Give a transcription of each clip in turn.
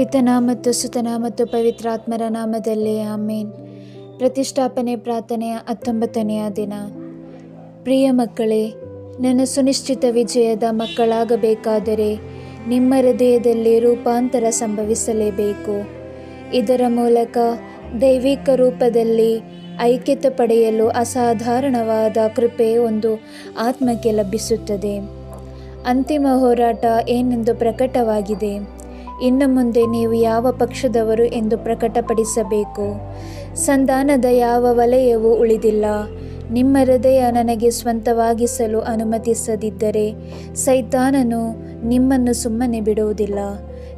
ಪಿತನ ಮತ್ತು ಸುತನ ಮತ್ತು ಪವಿತ್ರಾತ್ಮರ ನಾಮದಲ್ಲಿ ಆಮೇನ್. ಪ್ರತಿಷ್ಠಾಪನೆ ಪ್ರಾರ್ಥನೆಯ ಹತ್ತೊಂಬತ್ತನೆಯ ದಿನ. ಪ್ರಿಯ ಮಕ್ಕಳೇ, ನನ್ನ ಸುನಿಶ್ಚಿತ ವಿಜಯದ ಮಕ್ಕಳಾಗಬೇಕಾದರೆ ನಿಮ್ಮ ಹೃದಯದಲ್ಲಿ ರೂಪಾಂತರ ಸಂಭವಿಸಲೇಬೇಕು. ಇದರ ಮೂಲಕ ದೈವಿಕ ರೂಪದಲ್ಲಿ ಐಕ್ಯತೆ ಪಡೆಯಲು ಅಸಾಧಾರಣವಾದ ಕೃಪೆ ಒಂದು ಆತ್ಮಕ್ಕೆ ಲಭಿಸುತ್ತದೆ. ಅಂತಿಮ ಹೋರಾಟ ಏನೆಂದು ಪ್ರಕಟವಾಗಿದೆ. ಇನ್ನು ಮುಂದೆ ನೀವು ಯಾವ ಪಕ್ಷದವರು ಎಂದು ಪ್ರಕಟಪಡಿಸಬೇಕು? ಸಂಧಾನದ ಯಾವ ವಲಯವೂ ಉಳಿದಿಲ್ಲ? ನಿಮ್ಮ ಹೃದಯ ನನಗೆ ಸ್ವಂತವಾಗಿಸಲು ಅನುಮತಿಸದಿದ್ದರೆ ಸೈತಾನನು ನಿಮ್ಮನ್ನು ಸುಮ್ಮನೆ ಬಿಡುವುದಿಲ್ಲ.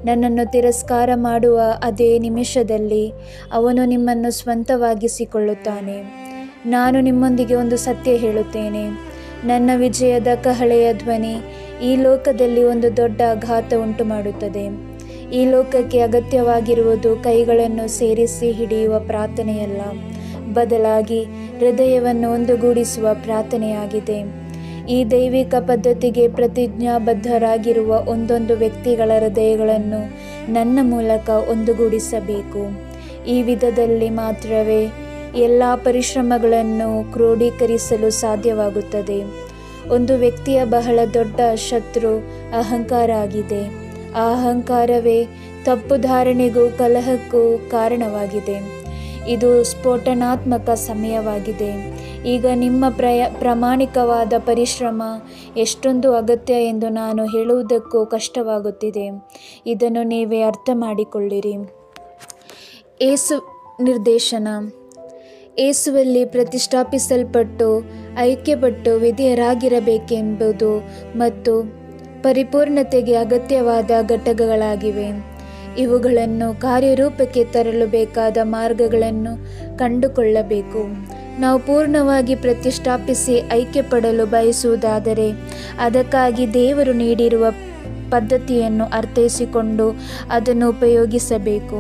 ನನ್ನನ್ನು ತಿರಸ್ಕಾರ ಮಾಡುವ ಅದೇ ನಿಮಿಷದಲ್ಲಿ ಅವನು ನಿಮ್ಮನ್ನು ಸ್ವಂತವಾಗಿಸಿಕೊಳ್ಳುತ್ತಾನೆ. ನಾನು ನಿಮ್ಮೊಂದಿಗೆ ಒಂದು ಸತ್ಯ ಹೇಳುತ್ತೇನೆ. ನನ್ನ ವಿಜಯದ ಕಹಳೆಯ ಧ್ವನಿ ಈ ಲೋಕದಲ್ಲಿ ಒಂದು ದೊಡ್ಡ ಆಘಾತ ಉಂಟು ಮಾಡುತ್ತದೆ ಈ ಲೋಕಕ್ಕೆ ಅಗತ್ಯವಾಗಿರುವುದು ಕೈಗಳನ್ನು ಸೇರಿಸಿ ಹಿಡಿಯುವ ಪ್ರಾರ್ಥನೆಯಲ್ಲ. ಬದಲಾಗಿ ಹೃದಯವನ್ನು ಒಂದುಗೂಡಿಸುವ ಪ್ರಾರ್ಥನೆಯಾಗಿದೆ. ಈ ದೈವಿಕ ಪದ್ಧತಿಗೆ ಪ್ರತಿಜ್ಞಾಬದ್ಧರಾಗಿರುವ ಒಂದೊಂದು ವ್ಯಕ್ತಿಗಳ ಹೃದಯಗಳನ್ನು ನನ್ನ ಮೂಲಕ ಒಂದುಗೂಡಿಸಬೇಕು. ಈ ವಿಧದಲ್ಲಿ ಮಾತ್ರವೇ ಎಲ್ಲ ಪರಿಶ್ರಮಗಳನ್ನು ಕ್ರೋಢೀಕರಿಸಲು ಸಾಧ್ಯವಾಗುತ್ತದೆ. ಒಂದು ವ್ಯಕ್ತಿಯ ಬಹಳ ದೊಡ್ಡ ಶತ್ರು ಅಹಂಕಾರ ಆಗಿದೆ ಅಹಂಕಾರವೇ ತಪ್ಪು ಧಾರಣೆಗೂ ಕಲಹಕ್ಕೂ ಕಾರಣವಾಗಿದೆ. ಇದು ಸ್ಫೋಟನಾತ್ಮಕ ಸಮಯವಾಗಿದೆ. ಈಗ ನಿಮ್ಮ ಪ್ರಯ, ಪ್ರಾಮಾಣಿಕವಾದ ಪರಿಶ್ರಮ ಎಷ್ಟೊಂದು ಅಗತ್ಯ ಎಂದು ನಾನು ಹೇಳುವುದಕ್ಕೂ ಕಷ್ಟವಾಗುತ್ತಿದೆ. ಇದನ್ನು ನೀವೇ ಅರ್ಥ ಮಾಡಿಕೊಳ್ಳಿರಿ. ಏಸು ನಿರ್ದೇಶನ. ಏಸುವಲ್ಲಿ ಪ್ರತಿಷ್ಠಾಪಿಸಲ್ಪಟ್ಟು, ಐಕ್ಯಪಟ್ಟು ವಿಧೇಯರಾಗಿರಬೇಕೆಂಬುದು ಮತ್ತು ಪರಿಪೂರ್ಣತೆಗೆ ಅಗತ್ಯವಾದ ಘಟಕಗಳಾಗಿವೆ. ಇವುಗಳನ್ನು ಕಾರ್ಯರೂಪಕ್ಕೆ ತರಲು ಬೇಕಾದ ಮಾರ್ಗಗಳನ್ನು ಕಂಡುಕೊಳ್ಳಬೇಕು. ನಾವು ಪೂರ್ಣವಾಗಿ ಪ್ರತಿಷ್ಠಾಪಿಸಿ ಐಕ್ಯಪಡಲು ಬಯಸುವುದಾದರೆ ಅದಕ್ಕಾಗಿ ದೇವರು ನೀಡಿರುವ ಪದ್ಧತಿಯನ್ನು ಅರ್ಥೈಸಿಕೊಂಡು ಅದನ್ನು ಉಪಯೋಗಿಸಬೇಕು.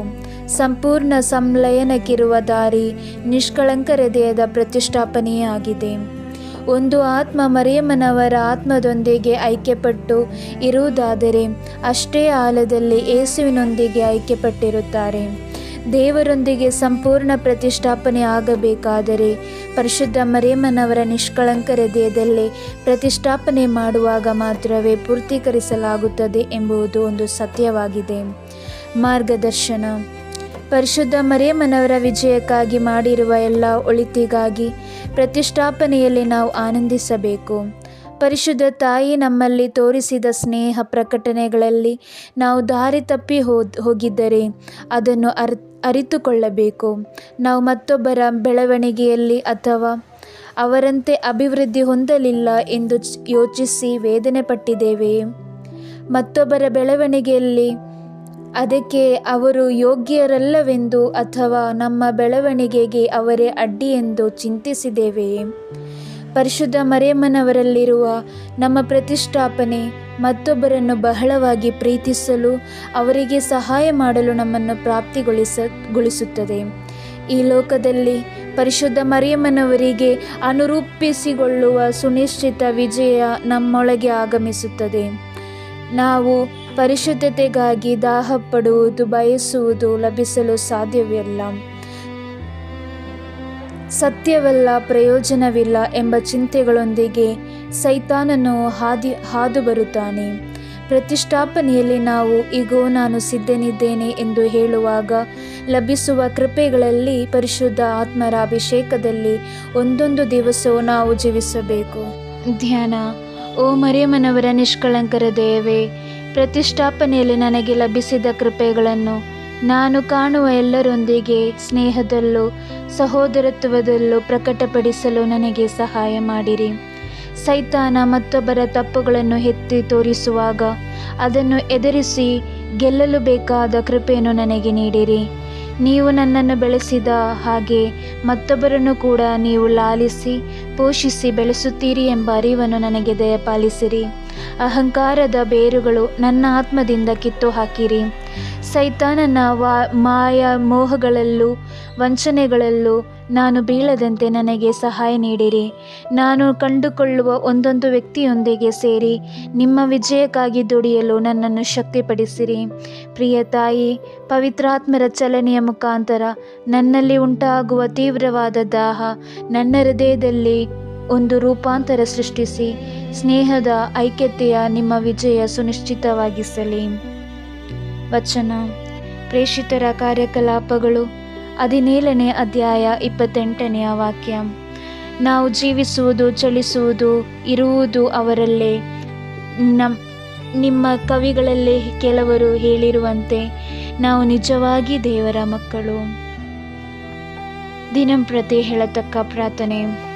ಸಂಪೂರ್ಣ ಸಂಲಯನಕ್ಕಿರುವ ದಾರಿ ನಿಷ್ಕಳಂಕ ಹೃದಯದ ಪ್ರತಿಷ್ಠಾಪನೆಯೇ ಆಗಿದೆ. ಒಂದು ಆತ್ಮ ಮರಿಯಮ್ಮನವರ ಆತ್ಮದೊಂದಿಗೆ ಐಕ್ಯಪಟ್ಟು ಇರುವುದಾದರೆ ಅಷ್ಟೇ ಆಲದಲ್ಲಿ ಯೇಸುವಿನೊಂದಿಗೆ ಐಕ್ಯಪಟ್ಟಿರುತ್ತಾರೆ. ದೇವರೊಂದಿಗೆ ಸಂಪೂರ್ಣ ಪ್ರತಿಷ್ಠಾಪನೆ ಆಗಬೇಕಾದರೆ ಪರಿಶುದ್ಧ ಮರಿಯಮ್ಮನವರ ನಿಷ್ಕಳಂಕ ಹೃದಯದಲ್ಲಿ ಪ್ರತಿಷ್ಠಾಪನೆ ಮಾಡುವಾಗ ಮಾತ್ರವೇ ಪೂರ್ತೀಕರಿಸಲಾಗುತ್ತದೆ ಎಂಬುದು ಒಂದು ಸತ್ಯವಾಗಿದೆ. ಮಾರ್ಗದರ್ಶನ. ಪರಿಶುದ್ಧ ಮರಿಯಮ್ಮನವರ ವಿಜಯಕ್ಕಾಗಿ ಮಾಡಿರುವ ಎಲ್ಲ ಒಳಿತಿಗಾಗಿ ಪ್ರತಿಷ್ಠಾಪನೆಯಲ್ಲಿ ನಾವು ಆನಂದಿಸಬೇಕು. ಪರಿಶುದ್ಧ ತಾಯಿ ನಮ್ಮಲ್ಲಿ ತೋರಿಸಿದ ಸ್ನೇಹ ಪ್ರಕಟಣೆಗಳಲ್ಲಿ ನಾವು ದಾರಿ ತಪ್ಪಿ ಹೋಗಿದ್ದರೆ ಅದನ್ನು ಅರ್, ಅರಿತುಕೊಳ್ಳಬೇಕು. ನಾವು ಮತ್ತೊಬ್ಬರ ಬೆಳವಣಿಗೆಯಲ್ಲಿ ಅಥವಾ ಅವರಂತೆ ಅಭಿವೃದ್ಧಿ ಹೊಂದಲಿಲ್ಲ ಎಂದು ಯೋಚಿಸಿ ವೇದನೆ ಪಟ್ಟಿದ್ದೇವೆಯೇ ಮತ್ತೊಬ್ಬರ ಬೆಳವಣಿಗೆಯಲ್ಲಿ ಅದಕ್ಕೆ ಅವರು ಯೋಗ್ಯರಲ್ಲವೆಂದು ಅಥವಾ ನಮ್ಮ ಬೆಳವಣಿಗೆಗೆ ಅವರೇ ಅಡ್ಡಿ ಎಂದು ಚಿಂತಿಸಿದ್ದೇವೆಯೇ ಪರಿಶುದ್ಧ ಮರಿಯಮ್ಮನವರಲ್ಲಿರುವ ನಮ್ಮ ಪ್ರತಿಷ್ಠಾಪನೆ ಮತ್ತೊಬ್ಬರನ್ನು ಬಹಳವಾಗಿ ಪ್ರೀತಿಸಲು ಅವರಿಗೆ ಸಹಾಯ ಮಾಡಲು ನಮ್ಮನ್ನು ಪ್ರಾಪ್ತಿಗೊಳಿಸಗೊಳಿಸುತ್ತದೆ. ಈ ಲೋಕದಲ್ಲಿ ಪರಿಶುದ್ಧ ಮರಿಯಮ್ಮನವರಿಗೆ ಅನುರೂಪಿಸಿಕೊಳ್ಳುವ ಸುನಿಶ್ಚಿತ ವಿಜಯ ನಮ್ಮೊಳಗೆ ಆಗಮಿಸುತ್ತದೆ. ನಾವು ಪರಿಶುದ್ಧತೆಗಾಗಿ ದಾಹಪಡುವುದು, ಬಯಸುವುದು ಲಭಿಸಲು ಸಾಧ್ಯವಿಲ್ಲ. ಸತ್ಯವಲ್ಲ, ಪ್ರಯೋಜನವಿಲ್ಲ ಎಂಬ ಚಿಂತೆಗಳೊಂದಿಗೆ ಸೈತಾನನು ಹಾದಿ ಹಾದು ಬರುತ್ತಾನೆ ಪ್ರತಿಷ್ಠಾಪನೆಯಲ್ಲಿ ನಾವು ಈಗೋ ನಾನು ಸಿದ್ಧನಿದ್ದೇನೆ ಎಂದು ಹೇಳುವಾಗ ಲಭಿಸುವ ಕೃಪೆಗಳಲ್ಲಿ ಪರಿಶುದ್ಧ ಆತ್ಮರ ಅಭಿಷೇಕದಲ್ಲಿ ಒಂದೊಂದು ದಿವಸವೂ ನಾವು ಜೀವಿಸಬೇಕು. ಧ್ಯಾನ. ಓ ಮರಿಯಮ್ಮನವರ ನಿಷ್ಕಳಂಕರ ದೇವೇ, ಪ್ರತಿಷ್ಠಾಪನೆಯಲ್ಲಿ ನನಗೆ ಲಭಿಸಿದ ಕೃಪೆಗಳನ್ನು ನಾನು ಕಾಣುವ ಎಲ್ಲರೊಂದಿಗೆ, ಸ್ನೇಹದಲ್ಲೂ ಸಹೋದರತ್ವದಲ್ಲೂ ಪ್ರಕಟಪಡಿಸಲು ನನಗೆ ಸಹಾಯ ಮಾಡಿರಿ. ಸೈತಾನ ಮತ್ತೊಬ್ಬರ ತಪ್ಪುಗಳನ್ನು ಎತ್ತಿ ತೋರಿಸುವಾಗ ಅದನ್ನು ಎದುರಿಸಿ ಗೆಲ್ಲಲು ಬೇಕಾದ ಕೃಪೆಯನ್ನು ನನಗೆ ನೀಡಿರಿ. ನೀವು ನನ್ನನ್ನು ಬೆಳೆಸಿದ ಹಾಗೆ ಮತ್ತೊಬ್ಬರನ್ನು ಕೂಡ ನೀವು ಲಾಲಿಸಿ, ಪೋಷಿಸಿ ಬೆಳೆಸುತ್ತೀರಿ ಎಂಬ ಅರಿವನ್ನು ನನಗೆ ದಯಪಾಲಿಸಿರಿ. ಅಹಂಕಾರದ ಬೇರುಗಳು ನನ್ನ ಆತ್ಮದಿಂದ ಕಿತ್ತು ಹಾಕಿರಿ ಸೈತಾನನ ವಾ, ಮಾಯ ಮೋಹಗಳಲ್ಲೂ, ವಂಚನೆಗಳಲ್ಲೂ ನಾನು ಬೀಳದಂತೆ ನನಗೆ ಸಹಾಯ ನೀಡಿರಿ. ನಾನು ಕಂಡುಕೊಳ್ಳುವ ಒಂದೊಂದು ವ್ಯಕ್ತಿಯೊಂದಿಗೆ ಸೇರಿ ನಿಮ್ಮ ವಿಜಯಕ್ಕಾಗಿ ದುಡಿಯಲು ನನ್ನನ್ನು ಶಕ್ತಿಪಡಿಸಿರಿ. ಪ್ರಿಯ ತಾಯಿ, ಪವಿತ್ರಾತ್ಮರ ಚಲನೆಯ ಮುಖಾಂತರ ನನ್ನಲ್ಲಿ ಉಂಟಾಗುವ ತೀವ್ರವಾದ ದಾಹ ನನ್ನ ಹೃದಯದಲ್ಲಿ ಒಂದು ರೂಪಾಂತರ ಸೃಷ್ಟಿಸಿ, ಸ್ನೇಹದ ಐಕ್ಯತೆಯ ನಿಮ್ಮ ವಿಜಯ ಸುನಿಶ್ಚಿತವಾಗಿಸಲಿ. ವಚನ. ಪ್ರೇಷಿತರ ಕಾರ್ಯಕಲಾಪಗಳು. ಹದಿನೇಳನೇ ಅಧ್ಯಾಯ ಇಪ್ಪತ್ತೆಂಟನೆಯ ವಾಕ್ಯ. ನಾವು ಜೀವಿಸುವುದು, ಚಲಿಸುವುದು, ಇರುವುದು ಅವರಲ್ಲೇ. ನಮ್ಮ ನಿಮ್ಮ ಕವಿಗಳಲ್ಲೇ ಕೆಲವರು ಹೇಳಿರುವಂತೆ, ನಾವು ನಿಜವಾಗಿ ದೇವರ ಮಕ್ಕಳು. ದಿನಂಪ್ರತಿ ಹೇಳತಕ್ಕ ಪ್ರಾರ್ಥನೆ.